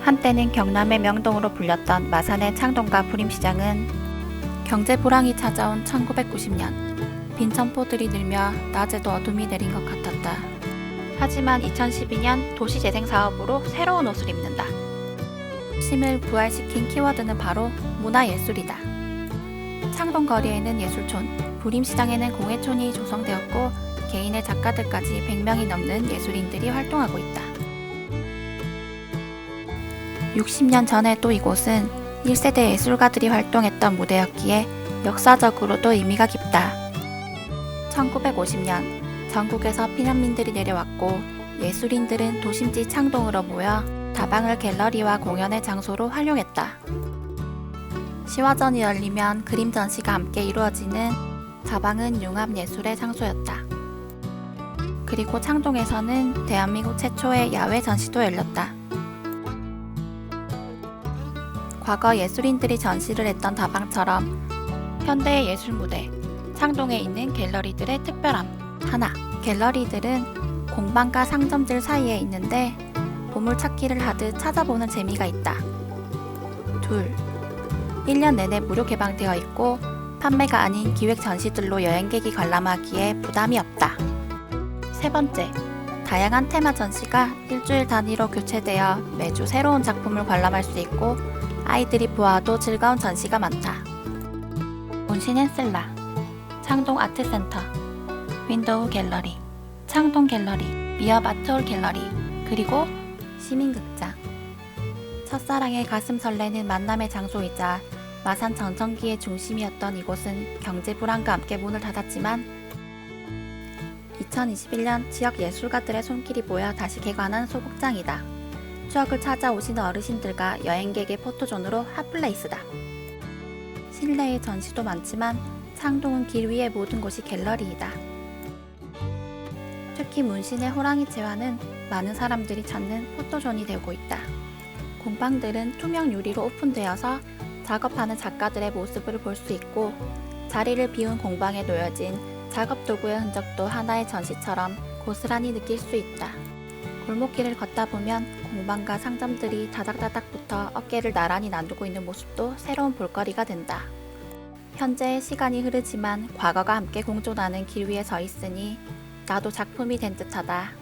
한때는 경남의 명동으로 불렸던 마산의 창동과 부림시장은 경제 불황이 찾아온 1990년 빈천포들이 늘며 낮에도 어둠이 내린 것 같았다. 하지만 2012년 도시재생 사업으로 새로운 옷을 입는다. 심을 부활시킨 키워드는 바로 문화예술이다. 창동 거리에는 예술촌, 부림시장에는 공예촌이 조성되었고 개인의 작가들까지 100명이 넘는 예술인들이 활동하고 있다. 60년 전에도 이곳은 1세대 예술가들이 활동했던 무대였기에 역사적으로도 의미가 깊다. 1950년 전국에서 피난민들이 내려왔고 예술인들은 도심지 창동으로 모여 다방을 갤러리와 공연의 장소로 활용했다. 시화전이 열리면 그림 전시가 함께 이루어지는 다방은 융합 예술의 장소였다. 그리고 창동에서는 대한민국 최초의 야외 전시도 열렸다. 과거 예술인들이 전시를 했던 다방처럼 현대의 예술 무대, 창동에 있는 갤러리들의 특별함. 하나, 갤러리들은 공방과 상점들 사이에 있는데 보물찾기를 하듯 찾아보는 재미가 있다. 둘, 1년 내내 무료 개방되어 있고 판매가 아닌 기획 전시들로 여행객이 관람하기에 부담이 없다. 세 번째, 다양한 테마 전시가 일주일 단위로 교체되어 매주 새로운 작품을 관람할 수 있고 아이들이 보아도 즐거운 전시가 많다. 문신앤슬라, 창동 아트센터, 윈도우 갤러리, 창동 갤러리, 미업 아트홀 갤러리, 그리고 시민극장. 첫사랑의 가슴 설레는 만남의 장소이자 마산 전성기의 중심이었던 이곳은 경제 불안과 함께 문을 닫았지만 2021년 지역 예술가들의 손길이 모여 다시 개관한 소극장이다. 추억을 찾아오시는 어르신들과 여행객의 포토존으로 핫플레이스다. 실내의 전시도 많지만 창동은 길 위의 모든 곳이 갤러리이다. 특히 문신의 호랑이 채화는 많은 사람들이 찾는 포토존이 되고 있다. 공방들은 투명 유리로 오픈되어서 작업하는 작가들의 모습을 볼 수 있고 자리를 비운 공방에 놓여진 작업 도구의 흔적도 하나의 전시처럼 고스란히 느낄 수 있다. 골목길을 걷다 보면 공방과 상점들이 다닥다닥 붙어 어깨를 나란히 나누고 있는 모습도 새로운 볼거리가 된다. 현재 시간이 흐르지만 과거가 함께 공존하는 길 위에 서 있으니 나도 작품이 된 듯하다.